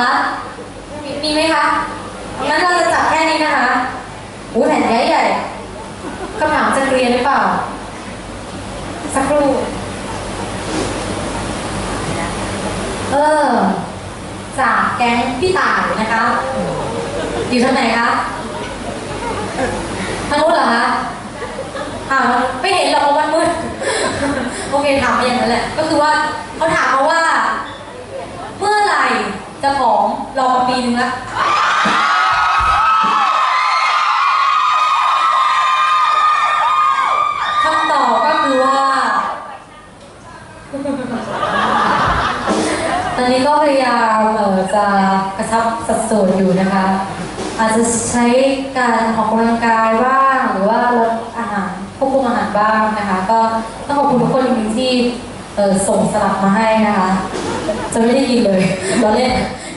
คะมีมีไหมคะงั้นเราจะจับแค่นี้นะคะโอ้แผ่นใหญ่ใหญ่คำถามจะเรียนหรือเปล่า สักครู่ เออ จากแก๊งพี่ต่ายนะคะ อยู่ทางไหนคะทางนู้นเหรอคะอ่าวไม่เห็นหรอกเพรามันมืด โอเคถามไปอย่างนั้นแหละ ก็คือว่าเขาถามมาว่า เมื่อไหร่ จะผอมรอมาปีนึงล้วคำตอบก็คือว่า ตอนนี้ก็พยายามเอ่อจะกระชับสัดส่วนอยู่นะคะ อาจจะใช้การออกกำลังกายบ้าง หรือว่าลดอาหารควบคุมอาหารบ้างนะคะ ก็ต้องขอบคุณทุกคนจริงๆที่เอ่อส่งสลัดมาให้นะคะ จะไม่ได้กินเลยเราเล่น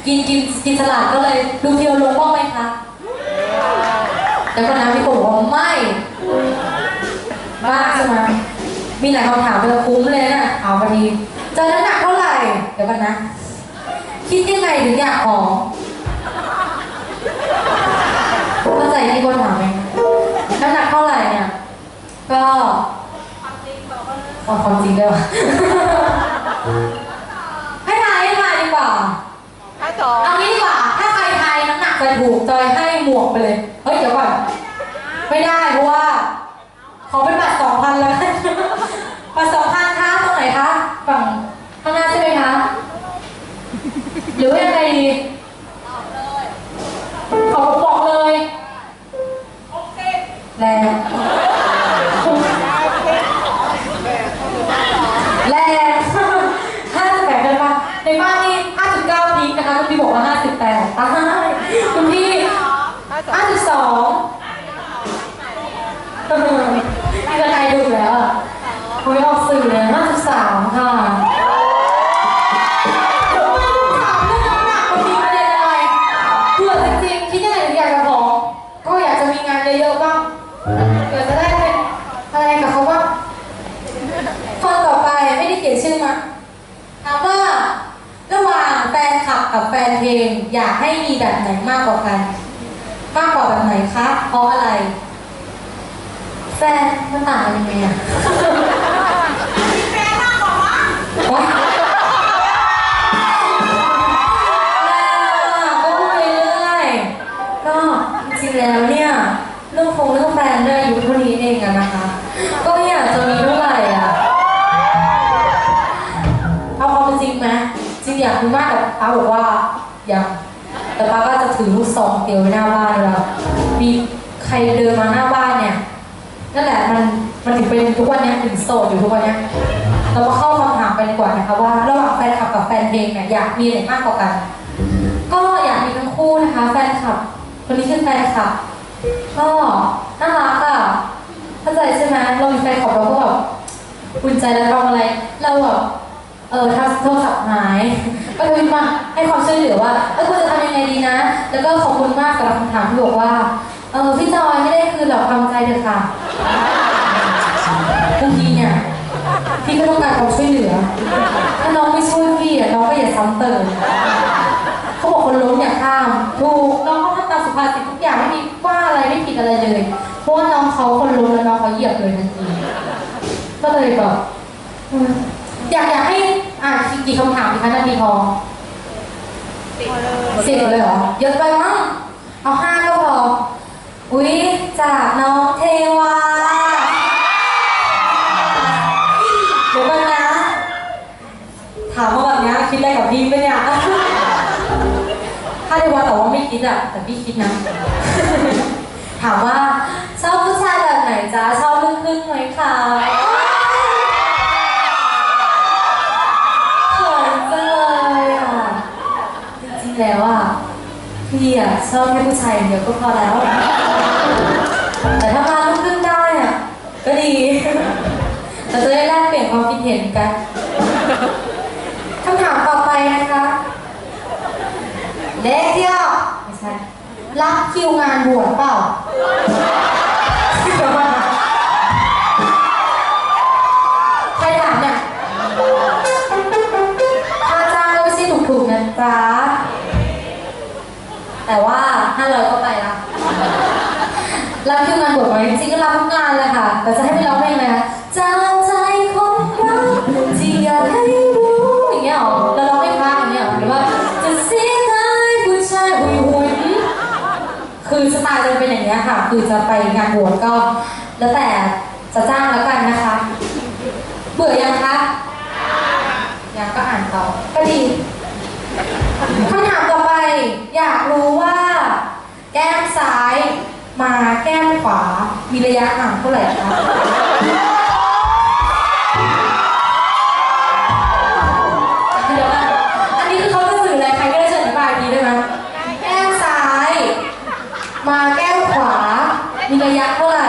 กินกินกินสลัดก็เลยดูเพียวลงบ้างไหมคะแล้วก็นะพี่โกบอกว่าไม่มากใช่ไหมมีหลายคำถามเลยคุ้มเลยนะเอาพอดีเจอน้ำหนักเท่าไหร่ เดี๋ยวกันนะ คิดยังไงถึงอยากผอมเข้าใจที่คนถามไหมน้ำหนักเท่าไหร่เนี่ย ก็เอาความจริงด้วยวะ จอยให้หมวกไปเลย เฮ้ยเดี๋ยวก่อน ไม่ได้เพราะว่า ขอเป็นบัตรสองพันแล้วกัน บัตรสองพันคะตรงไหนคะ ฝั่งข้างหน้าใช่ไหมคะ หรือว่ายังไงดีขอผมบอกเลยแรงแรง ห้าสิบแปดเลยปะในบ้านนี่ห้าสิบเก้าพีคนะคะคุณพี่บอกว่าห้าสิบแปดตายคุณพี่ ถ้าสอง ห้าสิบสองเออนี่ก็ใครดูแล้วอะคุยออกสื่อเลยห้าสิบสามค่ะถามเรื่องน้ำหนักมีประเด็นอะไรเผื่อจริงๆคิดยังไงถึงอยากจะผอมก็อยากจะมีงานเยอะๆบ้างเผื่อจะได้เป็นอะไรกับเขาบ้าคนต่อไปไม่ได้เขียนชื่อมาถามว่าระหว่างแฟนคลับกับแฟนเพลงอยากให้มีแบบไหนมากกว่ากัน มากกว่าแบบไหนคะเพราะอะไร แฟนมันต่างกันยังไงอะมีแฟนมากกว่ามั้งก็พูดไปเรื่อยก็จริงๆแล้วเนี่ยเรื่องคงเรื่องแฟนด้วยอายุเท่านี้เองอะนะคะ ก็ไม่อยากจะมีเท่าไหร่อะเอาความเป็นจริงไหมจริงอยากมีมากแต่ป้าบอกว่าอยาก แต่ป้าก็ จะถืองเตียวไว้หน้าบ้านแล้วมีใครเดินมาหน้าบ้านเนี่ยนั่นแหละมันมันถึงเป็นทุกวันเนี้ยถึงโสดอยู่ทุกวันเนี้ยเรามาเข้าคำถามไปดีกว่านะคะว่าระหว่างแฟนคลับกับแฟนเพลงเนี่ยอยากมีอะไรมากกว่ากัน ก็อยากมีทั้งคู่นะคะ แฟนคลับคนนี้คือแฟนคลับก็น่ารักอะเข้าใจใช่ไหมเรามีแฟนคลับเราก็แบบอุ่นใจแล้วทำอะไรเราแบบ เออถ้าโทรศัพท์หาย ก็ทวิตมาให้ความช่วยเหลือว่าเออควรจะทำยังไงดีนะ แล้วก็ขอบคุณมากสำหรับคำถามที่บอกว่าเออพี่จอยไม่ได้คือหรอกทำใจเถอะค่ะบางทีเนี่ยพี่ก็ต้องการความช่วยเหลือ ถ้าน้องไม่ช่วยพี่อะน้องก็อย่าซ้ำเติมเขาบอกคนล้มอย่าข้าม ถูกน้องเขาทำตามสุภาษิตทุกอย่างไม่มีว่าอะไรไม่ผิดอะไรเลย เพราะว่าน้องเขาคนล้มแล้วน้องเขาเหยียบเลยทันที ก็เลยแบบอืมอยากอยากให้ อ่ากี่คำถามดีคะนาทีทอสิบเลยเหรอเยอะไปมั้งเอาห้าก็พอ อุ๊ย จากน้องเทวาเดี๋ยวกันนะ ถามมาแบบเนี้ยคิดอะไรกับพี่ปะเนี่ย ถ้าเทวาแต่ว่าไม่คิดอะแต่พี่คิดนะ ถามว่า ชอบผู้ชายแบบไหนจ๊ะ ชอบลูกครึ่งไหมคะเขินจังเลยอะ จริงๆแล้วอะ พี่อะ ชอบแค่ผู้ชายอย่างเดียวก็พอแล้ว แต่ถ้ามาลูกครึ่งได้อะก็ดีเราจะได้แลกเปลี่ยนความคิดเห็นกันคำถามต่อไปนะคะเล็กเดียวไม่ใช่รับคิวงานบวชเปล่า แต่ว่าห้าร้อยก็ไปละรับคิวงานบวชไหมจริงก็รับทุกงานเลยค่ะแต่จะให้ไปร้องเพลงอะไรคะจากใจคนรักที่อยากให้รู้อย่างเงี้ยหรอเราร้องให้พระอย่างเงี้ยหรือว่าจะเสียใจผู้ชายหุยหุยคือสไตล์จะเป็นอย่างเงี้ยค่ะ คือจะไปงานบวชก็ แล้วแต่จะจ้างแล้วกันนะคะ เบื่อยังคะยังก็อ่านต่อก็ดี อยากรู้ว่า แก้มซ้ายมาแก้มขวา มีระยะห่างเท่าไหร่คะเดี๋ยวนะอันนี้คือเขาจะสื่ออะไรใครก็ได้เชิญอธิบายดีได้ไหมแก้มซ้าย มาแก้มขวา มีระยะเท่าไหร่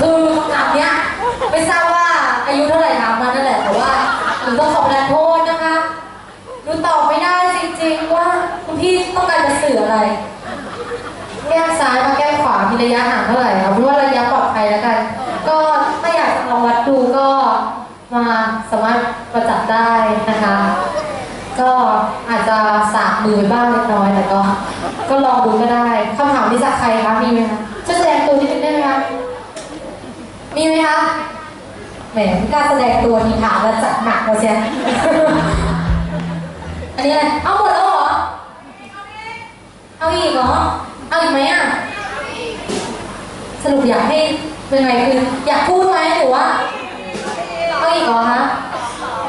คือคำถามเนี้ยไม่ทราบว่าอายุเท่าไหร่ถามมานั่นแหละแต่ว่าหนูต้องขอประทานโทษนะคะหนูตอบไม่ได้จริงๆว่าคุณพี่ต้องการจะสื่ อะไร แก้มซ้ายมาแก้มขวามีระยะห่างเท่าไหร่เอาเป็นว่าระยะปลอดภัยแล้วกัน ก็ถ้าอยากลองวัดดูก็มาสามารถประจับได้นะคะ ก็อาจจะสากมือไปบ้างเล็กน้อยแต่ก็ ก็ลองดูก็ได้คำถามนี้จากใครคะมีไหมคะช่วยแสดงตัวนิดนึงได้ไหมคะมีไหมคะแหมไม่กล้าแสดงตัวทีถามแล้วจัดหนักมาเชียอันนี้อะไรเอาหมดแล้ว เหรอเอาอีกเหรอ เอาอีกไหมอะ สรุปอยากให้เป็นไงคืออยากพูดไหมหรือว่า เอาอีกเหรอคะ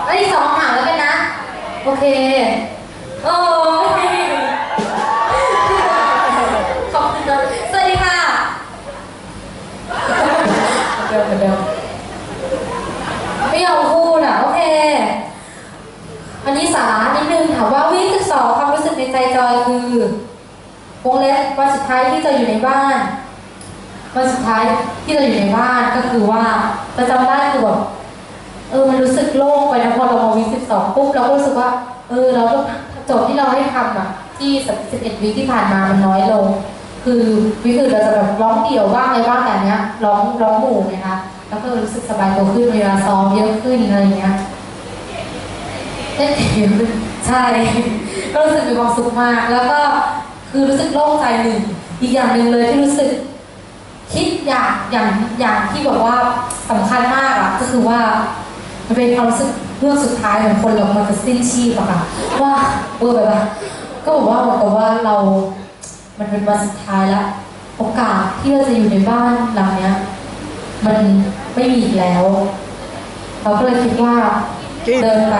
เอาอีกสองคำถามแล้วกันนะ โอเค โอ้ยขอบคุณนะสวัสดีค่ะเดิมเหมือนเดิมไม่ยอมพูดอะ โอเค อันนี้สาระนิดนึงถามว่าวิสิบสองความรู้สึกในใจจอยคือ วงเล็บวันสุดท้ายที่จะอยู่ในบ้านวันสุดท้ายที่เราอยู่ในบ้านก็คือว่าเราจำได้คือแบบเออมันรู้สึกโล่งไปนะพอเรามาวีสิบสองปุ๊บเราก็รู้สึกว่า เออเราต้องโจทย์ที่เราให้ทำอะ ที่สิบเอ็ดวีที่ผ่านมามันน้อยลง คือวิคือเราจะแบบร้องเดี่ยวบ้างอะไรบ้างแต่เนี้ยร้องร้องหมู่ไงคะแล้วก็รู้สึกสบายตัวขึ้นเวลาซ้อมเยอะขึ้นอะไรเงี้ยเล่นเกมใช่ก็รู้สึกมีความสุขมากแล้วก็ คือรู้สึกโล่งใจหนึ่งอีกอย่างหนึ่งเลยที่รู้สึกคิดอย่างอย่างอย่างที่แบบว่าสำคัญมากอะก็คือว่ามันเป็นความรู้สึกเรื่องสุดท้ายของคนเรามันจะสิ้นชีพอะค่ะว่าเออแบบว่าก็บอกว่าเหมือนกับว่าเรา มันเป็นวันสุดท้ายแล้วโอกาสที่เราจะอยู่ในบ้านหลังเนี้ย มันไม่มีอีกแล้ว เราก็เลยคิดว่ากินเดินไป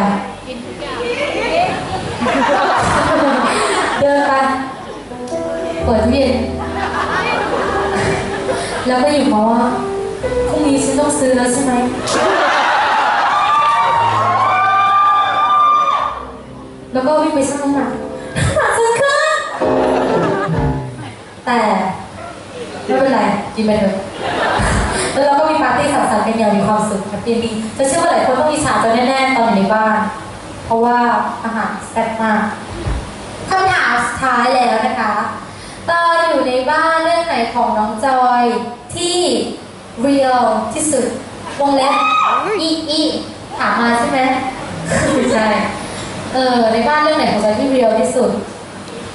เดินไป เปิดตู้เย็นแล้วก็อยู่มาว่าพรุ่งนี้ฉันต้องซื้อแล้วใช่ไหมแล้วก็วิ่งไปชั่งน้ำหนักน้ำหนักฉันขึ้นแต่ไม่เป็นไรกินไปเถอะแล้วเราก็มีปาร์ตี้สังสรรค์กันอย่างมีความสุขแฮปปี้ดีจะเชื่อว่าหลายคนต้องอิจฉาจนแน่ๆตอนอยู่ในบ้าน เพราะว่าอาหารแซ่บมากคำถามสุดท้ายแล้วนะคะ ตอนอยู่ในบ้านเรื่องไหนของน้องจอยที่เรียลที่สุด วงเล็บอีอีถามมาใช่ไหมไม่ใช่ เออ ในบ้านเรื่องไหนของจอยที่เรียลที่สุด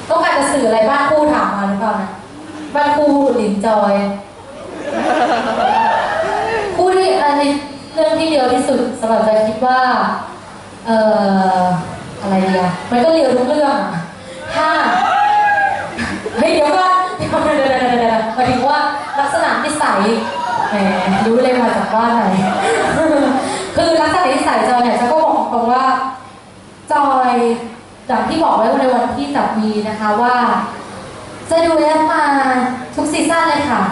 ต้องการจะสื่ออะไรบ้านคู่ถามมาหรือเปล่านะ บ้านคู่หลินจอยคู่ที่อันนี้เรื่องที่เรียลที่สุดสำหรับจอยคิดว่า เอ่อ อะไรดีอะมันก็เรียวทุกเรื่องอะถ้า เฮ้ยเดี๋ยวก่อนเดี๋ยวอนเดี๋ยวเดี๋ยวเดี๋ยวหมายถึงว่าลักษณะนิสัยแหมรู้เลยมาจากบ้านไหนคือลักษณะนิสัยจอยเนี่ยจะก็บอกตรงว่าจอยจากที่บอกไว้ในวันที่จับมีนะคะว่า จะดูแลมาทุกซีซั่นเลยค่ะ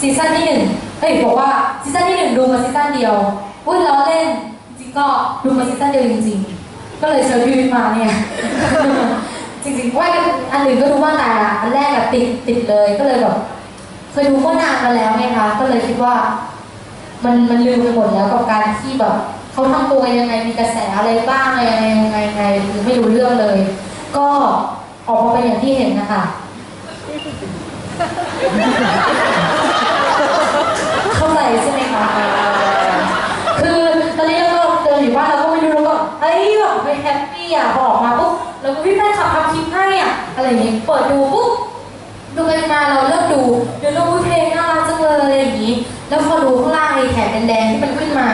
ซีซั่นที่หนึ่งเฮ้ยบอกว่าซีซั่นที่หนึ่งดูมาซีซั่นเดียวอุ้ยล้อเล่นจริงก็ดูมาซีซั่นเดียวจริง ๆ ก็เลยเชิญพี่วิทมาเนี่ย จริงๆว่าอันอื่นก็ดูว่างแต่อันแรกอะติดติดเลยก็เลยแบบเคยดูเมื่อนานมาแล้วไงคะก็เลยคิดว่า มันมันลืมไปหมดแล้วกับการที่แบบเขาทำตัวยังไงมีกระแสอะไรบ้างอะไรยังไงยังไงยังไงคือไม่รู้เรื่องเลย ก็ออกมาเป็นอย่างที่เห็นนะคะเข้าใจใช่ไหมคะคือตอนนี้เราก็เดินอยู่บ้านเราก็ไม่รู้แล้วก็เฮ้ยแบบไม่แฮปปี้อะพอออกมาปุ๊บ แล้วก็พี่แฟนขับทำคลิปให้อะอะไรอย่างงี้ยเปิดดูปุ๊บดูไปมาเราเลิกดูเดี๋ยวเราพูดเพลงน่ารักจังเลยอะไรอย่างงี้ แล้วพอดูข้างล่างไอ้แถบแดงๆที่มันขึ้นมา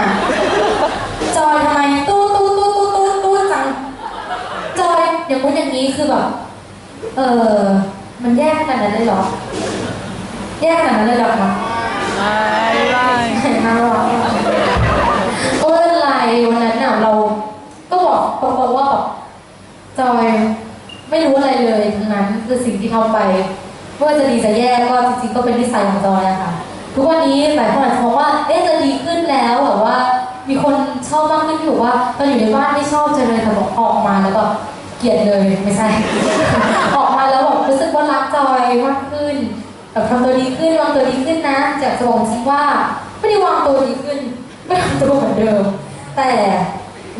จอยทำไมตู้ตู้ตู้ตู้ตู้ตู้จังจอยอย่างนู้นอย่างนี้คือแบบเออมันแยกขนาดนั้นเลยเหรอแยกขนาดนั้นเลยเหรอคะ ไม่ไม่ เห็นน่ารักก็ไม่เป็นไรวันนั้นน่ะเรา ก็บอกตรงๆว่าแบบจอยไม่ รู้อะไรเลยทั้งนั้นคือสิ่งที่ทำไปไม่ว่าจะดีจะแย่ก็จริงๆก็เป็นนิสัยของจอยอะค่ะ ทุกวันนี้หลายคนอาจจะมองว่าเอ๊ะจะดีขึ้นแล้วแบบว่า มีคนชอบมากขึ้นที่ว่าตอนอยู่ในบ้านไม่ชอบจะเลยแต่บอกออกมาแล้วก็เกลียดเลยไม่ใช่ ออกมาแล้วแบบรู้สึกว่ารักจอยมากขึ้นแบบทำตัวดีขึ้นวางตัวดีขึ้นนะจากจะบอกจริงว่าไม่ได้วางตัวดีขึ้น ไม่ทำตัวเหมือนเดิม แต่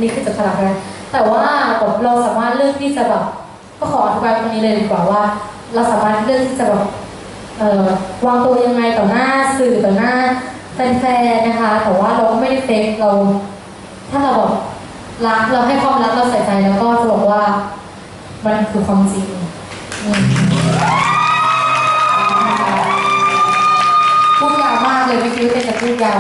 นี่คือจะพลังนะแต่ว่าแบบเราสามารถเลือกที่จะแบบ ก็ขออธิบายตรงนี้เลยดีกว่าว่า เราสามารถเลือกที่จะแบบวางตัวยังไงต่อหน้าสื่อต่อหน้าแฟนๆนะคะ แต่ว่าเราก็ไม่ได้เฟกเรา ถ้าเราบอกรักเราให้ความรักเราใส่ใจแล้วก็จะบอกว่ามันคือความจริงพูดยาวมากเลยไม่คิดว่าจะพูดยาว